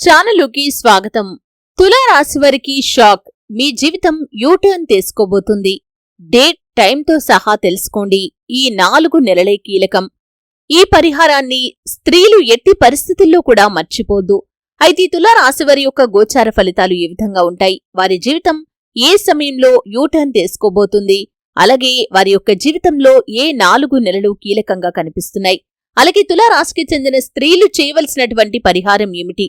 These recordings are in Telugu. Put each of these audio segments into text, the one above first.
ఛానలుకి స్వాగతం. తులారాశి వారికి షాక్. మీ జీవితం యూటర్న్ తీసుకోబోతుంది డేట్ టైంతో సహా తెలుసుకోండి. ఈ నాలుగు నెలలే కీలకం. ఈ పరిహారాన్ని స్త్రీలు ఎట్టి పరిస్థితుల్లో కూడా మర్చిపోద్దు. అయితే తులారాశి వారి యొక్క గోచార ఫలితాలు ఏ విధంగా ఉంటాయి? వారి జీవితం ఏ సమయంలో యూటర్న్ తీసుకోబోతుంది అలాగే వారి యొక్క జీవితంలో ఏ నాలుగు నెలలు కీలకంగా కనిపిస్తున్నాయి? అలాగే తులారాశికి చెందిన స్త్రీలు చేయవలసినటువంటి పరిహారం ఏమిటి?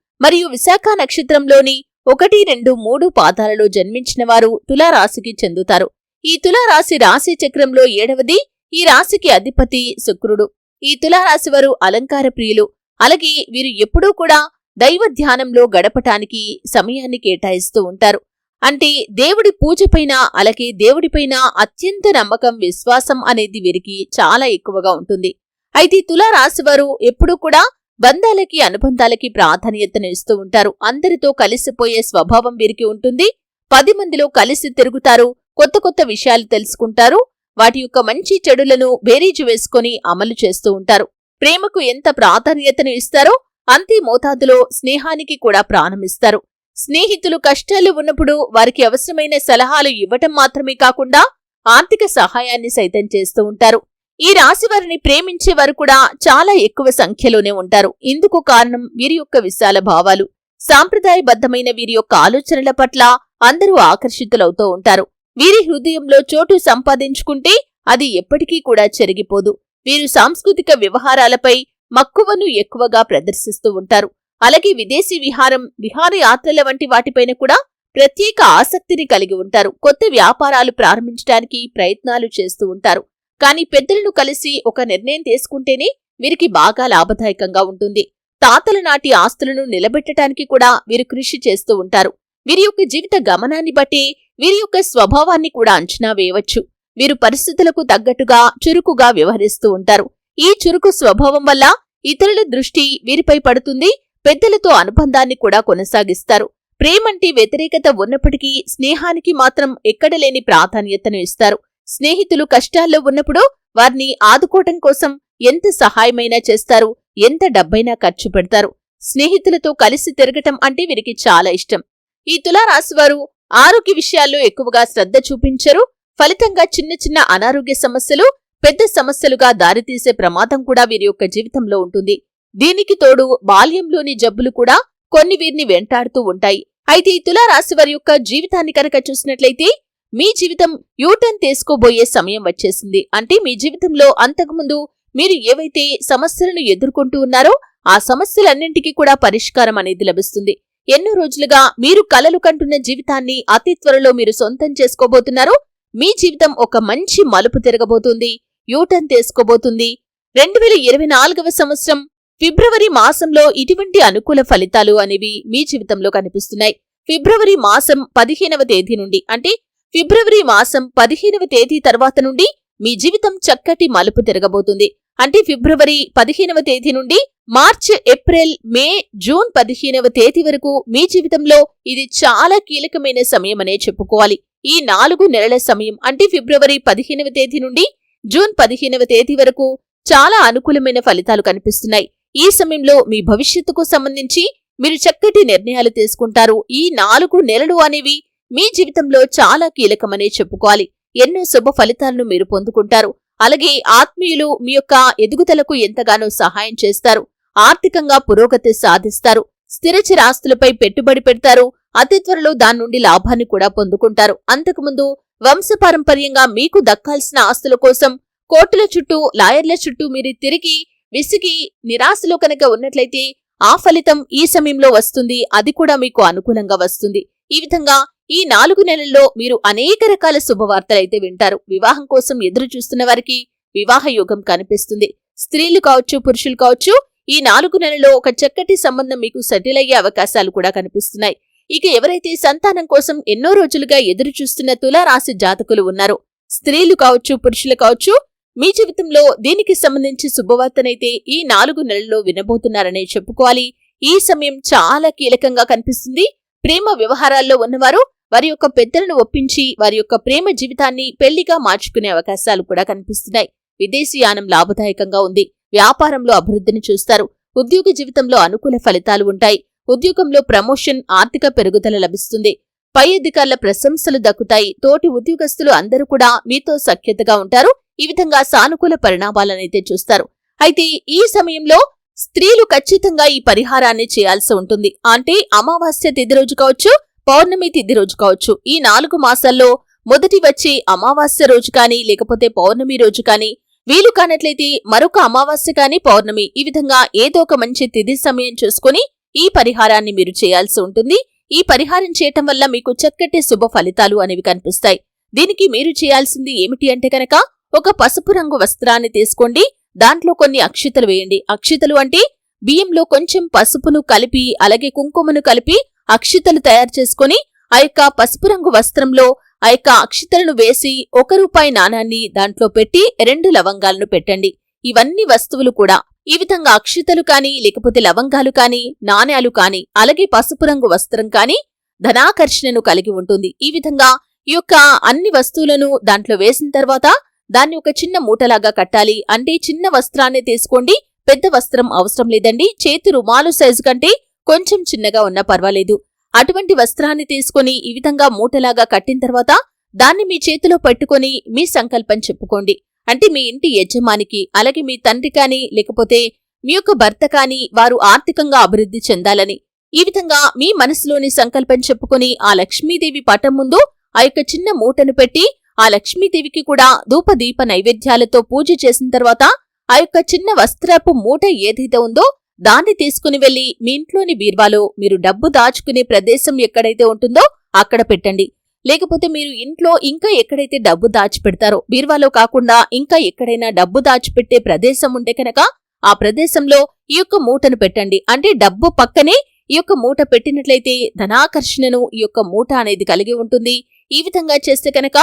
మరియు విశాఖ నక్షత్రంలోని ఒకటి రెండు మూడు పాదాలలో జన్మించిన వారు తులారాశికి చెందుతారు. ఈ తులారాశి రాశి చక్రంలో ఏడవది ఈ రాశికి అధిపతి శుక్రుడు. ఈ తులారాశి వారు అలంకార ప్రియులు. అలాగే వీరు ఎప్పుడూ కూడా దైవ ధ్యానంలో గడపటానికి సమయాన్ని కేటాయిస్తూ ఉంటారు. అంటే దేవుడి పూజపైన అలాగే దేవుడిపైన అత్యంత నమ్మకం విశ్వాసం అనేది వీరికి చాలా ఎక్కువగా ఉంటుంది. అయితే తులారాశి వారు ఎప్పుడూ కూడా బంధాలకి అనుబంధాలకి ప్రాధాన్యతను ఇస్తూ ఉంటారు. అందరితో కలిసిపోయే స్వభావం వీరికి ఉంటుంది. పది మందిలో కలిసి తిరుగుతారు. కొత్త కొత్త విషయాలు తెలుసుకుంటారు. వాటి యొక్క మంచి చెడులను బేరీజు వేసుకొని అమలు చేస్తూ ఉంటారు. ప్రేమకు ఎంత ప్రాధాన్యతను ఇస్తారో అంతే మోతాదులో స్నేహానికి కూడా ప్రాణమిస్తారు స్నేహితులు కష్టాలు ఉన్నప్పుడు వారికి అవసరమైన సలహాలు ఇవ్వటం మాత్రమే కాకుండా ఆర్థిక సహాయాన్ని సైతం చేస్తూ ఉంటారు. ఈ రాశి వారిని ప్రేమించే వారు కూడా చాలా ఎక్కువ సంఖ్యలోనే ఉంటారు. ఇందుకు కారణం వీరి యొక్క విశాల భావాలు. సాంప్రదాయబద్ధమైన వీరి యొక్క ఆలోచనల పట్ల అందరూ ఆకర్షితులవుతూ ఉంటారు. వీరి హృదయంలో చోటు సంపాదించుకుంటే అది ఎప్పటికీ కూడా చెరిగిపోదు. వీరు సాంస్కృతిక వ్యవహారాలపై మక్కువను ఎక్కువగా ప్రదర్శిస్తూ ఉంటారు. అలాగే విదేశీ విహారం విహారయాత్రల వంటి వాటిపైన కూడా ప్రత్యేక ఆసక్తిని కలిగి ఉంటారు. కొత్త వ్యాపారాలు ప్రారంభించడానికి ప్రయత్నాలు చేస్తూ ఉంటారు. కానీ పెద్దలను కలిసి ఒక నిర్ణయం తీసుకుంటేనే వీరికి బాగా లాభదాయకంగా ఉంటుంది. తాతల నాటి ఆస్తులను నిలబెట్టడానికి కూడా వీరు కృషి చేస్తూ ఉంటారు. వీరి యొక్క జీవిత గమనాన్ని బట్టి వీరి యొక్క స్వభావాన్ని కూడా అంచనా వేయవచ్చు. వీరు పరిస్థితులకు తగ్గట్టుగా చురుకుగా వ్యవహరిస్తూ ఉంటారు. ఈ చురుకు స్వభావం వల్ల ఇతరుల దృష్టి వీరిపై పడుతుంది పెద్దలతో అనుబంధాన్ని కూడా కొనసాగిస్తారు. ప్రేమంటి వ్యతిరేకత ఉన్నప్పటికీ స్నేహానికి మాత్రం ఎక్కడలేని ప్రాధాన్యతను ఇస్తారు. స్నేహితులు కష్టాల్లో ఉన్నప్పుడు వారిని ఆదుకోవటం కోసం ఎంత సహాయమైనా చేస్తారు ఎంత డబ్బైనా ఖర్చు పెడతారు. స్నేహితులతో కలిసి తిరగటం అంటే వీరికి చాలా ఇష్టం. ఈ తులారాశివారు ఆరోగ్య విషయాల్లో ఎక్కువగా శ్రద్ధ చూపించరు. ఫలితంగా చిన్న చిన్న అనారోగ్య సమస్యలు పెద్ద సమస్యలుగా దారితీసే ప్రమాదం కూడా వీరి యొక్క జీవితంలో ఉంటుంది. దీనికి తోడు బాల్యంలోని జబ్బులు కూడా కొన్ని వీరిని వెంటాడుతూ ఉంటాయి. అయితే ఈ తులారాశి వారి యొక్క జీవితాన్ని కనుక చూసినట్లయితే మీ జీవితం యూటర్న్ తీసుకోబోయే సమయం వచ్చేసింది. అంటే మీ జీవితంలో అంతకుముందు మీరు ఏవైతే సమస్యలను ఎదుర్కొంటూ ఉన్నారో ఆ సమస్యలన్నింటికీ కూడా పరిష్కారం అనేది లభిస్తుంది. ఎన్నో రోజులుగా మీరు కలలు కంటున్న జీవితాన్ని అతి త్వరలో మీరు సొంతం చేసుకోబోతున్నారో మీ జీవితం ఒక మంచి మలుపు తిరగబోతుంది యూటర్న్ తీసుకోబోతుంది. రెండు వేల ఇరవై నాలుగవ సంవత్సరం ఫిబ్రవరి మాసంలో ఇటువంటి అనుకూల ఫలితాలు అనేవి మీ జీవితంలో కనిపిస్తున్నాయి. ఫిబ్రవరి మాసం పదిహేనవ తేదీ నుండి అంటే ఫిబ్రవరి మాసం పదిహేనవ తేదీ తర్వాత నుండి మీ జీవితం చక్కటి మలుపు తిరగబోతుంది. అంటే ఫిబ్రవరి పదిహేనవ తేదీ నుండి మార్చ్ ఏప్రిల్ మే జూన్ పదిహేనవ తేదీ వరకు మీ జీవితంలో ఇది చాలా కీలకమైన సమయమనే చెప్పుకోవాలి. ఈ నాలుగు నెలల సమయం అంటే ఫిబ్రవరి పదిహేనవ తేదీ నుండి జూన్ పదిహేనవ తేదీ వరకు చాలా అనుకూలమైన ఫలితాలు కనిపిస్తున్నాయి. ఈ సమయంలో మీ భవిష్యత్తుకు సంబంధించి మీరు చక్కటి నిర్ణయాలు తీసుకుంటారు. ఈ నాలుగు నెలలు అనేవి మీ జీవితంలో చాలా కీలకమనే చెప్పుకోవాలి. ఎన్నో శుభ ఫలితాలను మీరు పొందుకుంటారు. అలాగే ఆత్మీయులు మీ యొక్క ఎదుగుదలకు ఎంతగానో సహాయం చేస్తారు. ఆర్థికంగా పురోగతి సాధిస్తారు. స్థిరచర ఆస్తులపై పెట్టుబడి పెడతారు. అతి త్వరలో దాని నుండి లాభాన్ని కూడా పొందుకుంటారు. అంతకుముందు వంశపారంపర్యంగా మీకు దక్కాల్సిన ఆస్తుల కోసం కోర్టుల చుట్టూ లాయర్ల చుట్టూ మీరు తిరిగి విసిగి నిరాశలో కనుక ఉన్నట్లయితే ఆ ఫలితం ఈ సమయంలో వస్తుంది. అది కూడా మీకు అనుకూలంగా వస్తుంది. ఈ విధంగా ఈ నాలుగు నెలల్లో మీరు అనేక రకాల శుభవార్తలైతే వింటారు. వివాహం కోసం ఎదురు చూస్తున్న వారికి వివాహ యోగం కనిపిస్తుంది. స్త్రీలు కావచ్చు పురుషులు కావచ్చు ఈ నాలుగు నెలల్లో ఒక చక్కటి సంబంధం మీకు సెటిల్ అయ్యే అవకాశాలు కూడా కనిపిస్తున్నాయి. ఇక ఎవరైతే సంతానం కోసం ఎన్నో రోజులుగా ఎదురు చూస్తున్న తులారాశి జాతకులు ఉన్నారో స్త్రీలు కావచ్చు పురుషులు కావచ్చు మీ జీవితంలో దీనికి సంబంధించి శుభవార్తనైతే ఈ నాలుగు నెలల్లో వినబోతున్నారనే చెప్పుకోవాలి. ఈ సమయం చాలా కీలకంగా కనిపిస్తుంది. ప్రేమ వ్యవహారాల్లో ఉన్నవారు వారి యొక్క పెద్దలను ఒప్పించి వారి యొక్క ప్రేమ జీవితాన్ని పెళ్ళిగా మార్చుకునే అవకాశాలు కూడా కనిపిస్తున్నాయి. విదేశీయానం లాభదాయకంగా ఉంది. వ్యాపారంలో అభివృద్ధిని చూస్తారు. ఉద్యోగ జీవితంలో అనుకూల ఫలితాలు ఉంటాయి. ఉద్యోగంలో ప్రమోషన్ ఆర్థిక పెరుగుదల లభిస్తుంది. పై అధికారుల ప్రశంసలు దక్కుతాయి. తోటి ఉద్యోగస్తులు అందరూ కూడా మీతో సఖ్యతగా ఉంటారు. ఈ విధంగా సానుకూల పరిణామాలనైతే చూస్తారు. అయితే ఈ సమయంలో స్త్రీలు ఖచ్చితంగా ఈ పరిహారాన్ని చేయాల్సి ఉంటుంది. అంటే అమావాస్య తిథి రోజు కావచ్చు పౌర్ణమి తిథి రోజు కావచ్చు. ఈ నాలుగు మాసాల్లో మొదటి వచ్చే అమావాస్య రోజు కానీ లేకపోతే పౌర్ణమి రోజు కానీ వీలు కానట్లయితే మరొక అమావాస్య కానీ పౌర్ణమి. ఈ విధంగా ఏదో ఒక మంచి తిథి సమయం చూసుకుని ఈ పరిహారాన్ని మీరు చేయాల్సి ఉంటుంది. ఈ పరిహారం చేయటం వల్ల మీకు చక్కటి శుభ ఫలితాలు అనేవి కనిపిస్తాయి. దీనికి మీరు చేయాల్సింది ఏమిటి అంటే కనుక ఒక పసుపు రంగు వస్త్రాన్ని తీసుకోండి. దాంట్లో కొన్ని అక్షితలు వేయండి. అక్షితలు అంటే బియ్యంలో కొంచెం పసుపును కలిపి అలాగే కుంకుమను కలిపి అక్షితలు తయారు చేసుకొని ఆ యొక్క పసుపు రంగు వస్త్రంలో ఆ యొక్క అక్షితలను వేసి ఒక రూపాయి నాణాన్ని దాంట్లో పెట్టి రెండు లవంగాలను పెట్టండి. ఇవన్నీ వస్తువులు కూడా. ఈ విధంగా అక్షితలు కాని లేకపోతే లవంగాలు కాని నాణ్యాలు కాని అలాగే పసుపు రంగు వస్త్రం కాని ధనాకర్షణను కలిగి ఉంటుంది. ఈ విధంగా ఈ యొక్క అన్ని వస్తువులను దాంట్లో వేసిన తర్వాత దాన్ని ఒక చిన్న మూటలాగా కట్టాలి. అంటే చిన్న వస్త్రాన్ని తీసుకోండి. పెద్ద వస్త్రం అవసరం లేదండి. చేతి రుమాలు సైజు కంటే కొంచెం చిన్నగా ఉన్నా పర్వాలేదు. అటువంటి వస్త్రాన్ని తీసుకుని ఈ విధంగా మూటలాగా కట్టిన తర్వాత దాన్ని మీ చేతిలో పట్టుకొని మీ సంకల్పం చెప్పుకోండి. అంటే మీ ఇంటి యజమానికి అలాగే మీ తండ్రి కాని లేకపోతే మీ యొక్క భర్త కాని వారు ఆర్థికంగా అభివృద్ధి చెందాలని. ఈ విధంగా మీ మనసులోని సంకల్పం చెప్పుకొని ఆ లక్ష్మీదేవి పటం ముందు ఆ యొక్క చిన్న మూటను పెట్టి ఆ లక్ష్మీదేవికి కూడా ధూపదీప నైవేద్యాలతో పూజ చేసిన తర్వాత ఆ యొక్క చిన్న వస్త్రపు మూట ఏదైతే ఉందో దాన్ని తీసుకుని వెళ్ళి మీ ఇంట్లోని బీర్వాలో మీరు డబ్బు దాచుకునే ప్రదేశం ఎక్కడైతే ఉంటుందో అక్కడ పెట్టండి. లేకపోతే మీరు ఇంట్లో ఇంకా ఎక్కడైతే డబ్బు దాచిపెడతారో బీర్వాలో కాకుండా ఇంకా ఎక్కడైనా డబ్బు దాచిపెట్టే ప్రదేశం ఉంటే కనుక ఆ ప్రదేశంలో ఈ యొక్క మూటను పెట్టండి. అంటే డబ్బు పక్కనే ఈ యొక్క మూట పెట్టినట్లయితే ధనాకర్షణను ఈ యొక్క మూట అనేది కలిగి ఉంటుంది. ఈ విధంగా చేస్తే కనుక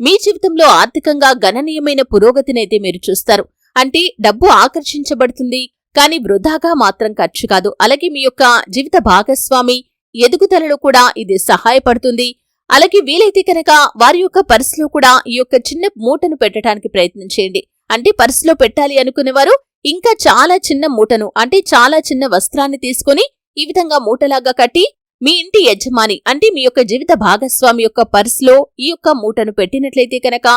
మీ జీవితంలో ఆర్థికంగా గణనీయమైన పురోగతినైతే మీరు చూస్తారు. అంటే డబ్బు ఆకర్షించబడుతుంది కానీ వృధాగా మాత్రం ఖర్చు కాదు. అలాగే మీ యొక్క జీవిత భాగస్వామి ఎదుగుదలలో కూడా ఇది సహాయపడుతుంది. అలాగే వీలైతే కనుక వారి యొక్క పర్సులో కూడా ఈ యొక్క చిన్న మూటను పెట్టడానికి ప్రయత్నం చేయండి. అంటే పర్సులో పెట్టాలి అనుకునేవారు ఇంకా చాలా చిన్న మూటను అంటే చాలా చిన్న వస్త్రాన్ని తీసుకొని ఈ విధంగా మూటలాగా కట్టి మీ ఇంటి యజమాని అంటే మీ యొక్క జీవిత భాగస్వామి యొక్క పర్సులో ఈ యొక్క మూటను పెట్టినట్లయితే కనుక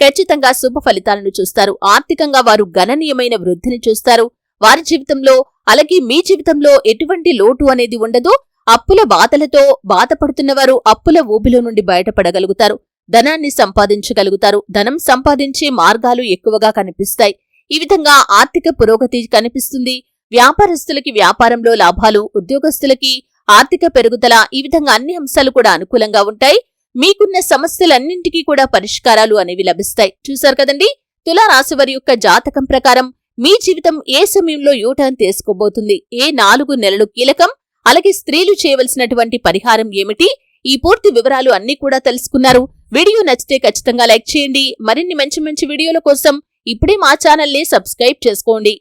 ఖచ్చితంగా శుభ ఫలితాలను చూస్తారు. ఆర్థికంగా వారు గణనీయమైన వృద్ధిని చూస్తారు. వారి జీవితంలో అలాగే మీ జీవితంలో ఎటువంటి లోటు అనేది ఉండదు. అప్పుల బాధలతో బాధపడుతున్నవారు అప్పుల ఊబిలో నుండి బయటపడగలుగుతారు. ధనాన్ని సంపాదించగలుగుతారు. ధనం సంపాదించే మార్గాలు ఎక్కువగా కనిపిస్తాయి. ఈ విధంగా ఆర్థిక పురోగతి కనిపిస్తుంది. వ్యాపారస్తులకి వ్యాపారంలో లాభాలు ఉద్యోగస్తులకి ఆర్థిక పెరుగుదల ఈ విధంగా అన్ని అంశాలు కూడా అనుకూలంగా ఉంటాయి. మీకున్న సమస్యలన్నింటికీ కూడా పరిష్కారాలు అనేవి లభిస్తాయి. చూశారు కదండి? తులారాశి వారి యొక్క జాతకం ప్రకారం మీ జీవితం ఏ సమయంలో యూటర్న్ తీసుకోబోతుంది? ఏ నాలుగు నెలలు కీలకం? అలాగే స్త్రీలు చేయవలసినటువంటి పరిహారం ఏమిటి? ఈ పూర్తి వివరాలు అన్ని కూడా తెలుసుకున్నారు. వీడియో నచ్చితే ఖచ్చితంగా లైక్ చేయండి. మరిన్ని మంచి మంచి వీడియోల కోసం ఇప్పుడే మా ఛానల్ని సబ్స్క్రైబ్ చేసుకోండి.